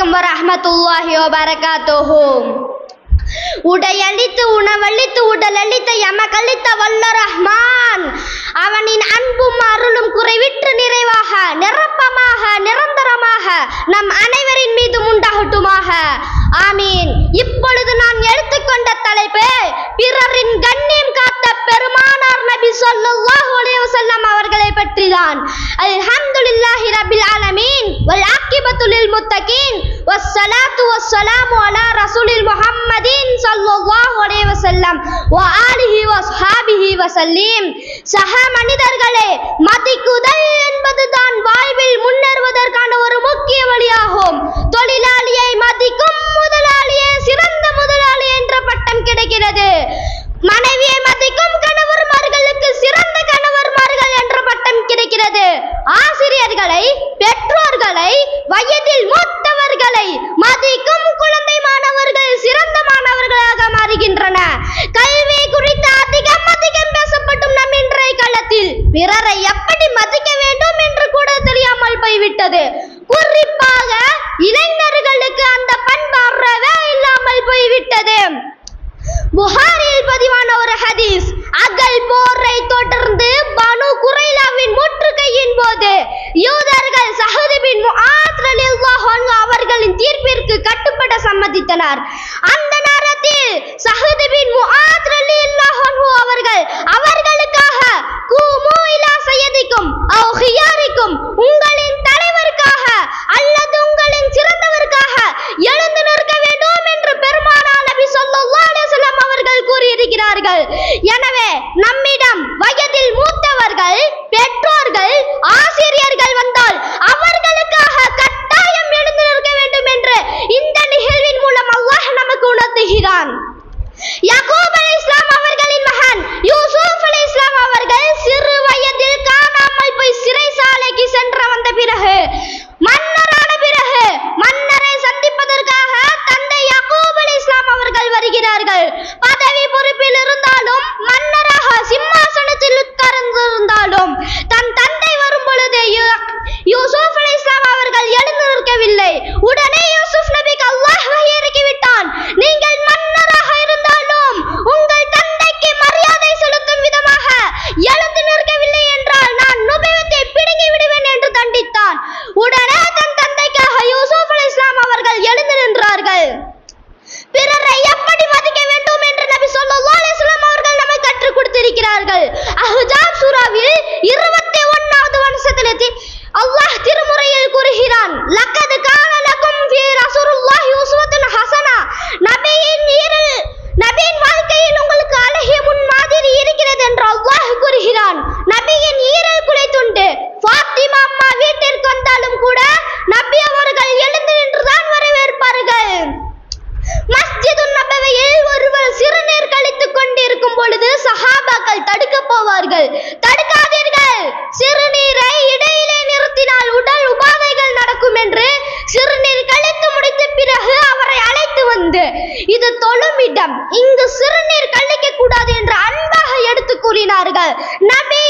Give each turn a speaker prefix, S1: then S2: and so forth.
S1: அலைக்கும் வரஹ்மத்துல்லாஹி வபரகாத்துஹு. உடையளித்து உணவளித்து உடலளித்த எமக்களித்த வல்ல ரஹ்மான். அவனின் அன்பும் அருளும் குறைவிற்று நிறைவாக நிரப்பமாக நிரந்தரமாக நம் அனைவரின் மீதும் உண்டாகட்டுமாக. ஆமீன். இப்பொழுது நான் எடுத்துக்கொண்ட தலைப்பு பிறரின் கண்ணியம் காத்த பெருமானார் நபி ஸல்லல்லாஹு அலைஹி வஸல்லம் அவர்களை பற்றிதான். அல்ஹம்துலில்லாஹி ரப்பில் ஆலமீன். வல் ஆக்கிபத்து லில் முத்தகீன். வஸ்ஸலாத்து வஸ்ஸலாமு அலா ரசூலில் முஹம்மதின் ஸல்லல்லாஹு அலைஹி வஸல்லம். வ ஆலிஹி வஸ்ஹாபிஹி வஸல்லிம். சக மனிதர்களே மதிக்குதல் பிறரை எப்படி மதிக்க வேண்டும் என்று கூட தெரியாமல் போய்விட்டது. குறிப்பாக இளைஞர்களுக்கு அந்த பண்பு அறவே இல்லாமல் போய்விட்டது. புகாரில் பதிவான ஒரு ஹதீஸ் அகல் போரை தொடர்ந்து பனு குரைலாவின் முற்றுகையின் போது யூதர்கள் சஹது பின் அவர்களின் தீர்ப்பிற்கு கட்டுப்பட சம்மதித்தனர். அந்த நேரத்தில் சஹது பின் முஆத் ரலியல்லாஹு அன்ஹு அவர்கள் அவர்களுக்காக கூமு இலா சையதிக்கும் அவ் ஹியாரிக்கும் உங்களின் தலைவருக்காக அல்லது உங்களின் சிறந்தவருக்காக எழுந்து நிற்க வேண்டும் என்று பெருமானா நபி ஸல்லல்லாஹு அலைஹி வஸல்லம் அவர்கள் இருக்கிறார்கள் எனவே நம்மிடம் வயதில் மூத்தவர்கள் பெற்றோர்கள் ஆசிரியர்கள் வந்தால் அவர்களுக்காக கட்டாயம் எழுந்து நிற்க வேண்டும் என்று இந்த நிகழ்வின் மூலம் அல்லாஹ் நமக்கு உணர்த்துகிறான். யகூப் அலி இஸ்லாம் அவர்களின் மகன் யூசுப் அலி இஸ்லாம் அவர்கள் சிறு வயதில் காணாமல் போய் சிறைசாலைக்கு சென்று வந்த பிறகு மன்னரான பிறகு மன்னரை சந்திப்பதற்காக தந்தை யகூப் அலி இஸ்லாம் அவர்கள் வருகிறார்கள். 大龙 இருக்கிறார்கள் கொடுத்திருக்கிறார்கள் அஹ்ஜாப் இருபத்தி 21வது வசனத்தில் அல்லாஹ் திருமுறையில் கூறுகிறான் லக்கத் தாபாக்கள் தடுக்க போவார்கள். தடுக்காதீர்கள். சிறுநீரை இடையிலே நிறுத்தினால் உடல் உபாதைகள் நடக்கும் என்று சிறுநீர் கழித்து முடித்த பிறகு அவரை அழைத்து வந்து இது தொழுமிடம். இங்கு சிறுநீர் கழிக்க கூடாது என்று அன்பாக எடுத்து கூறினார்கள். நபி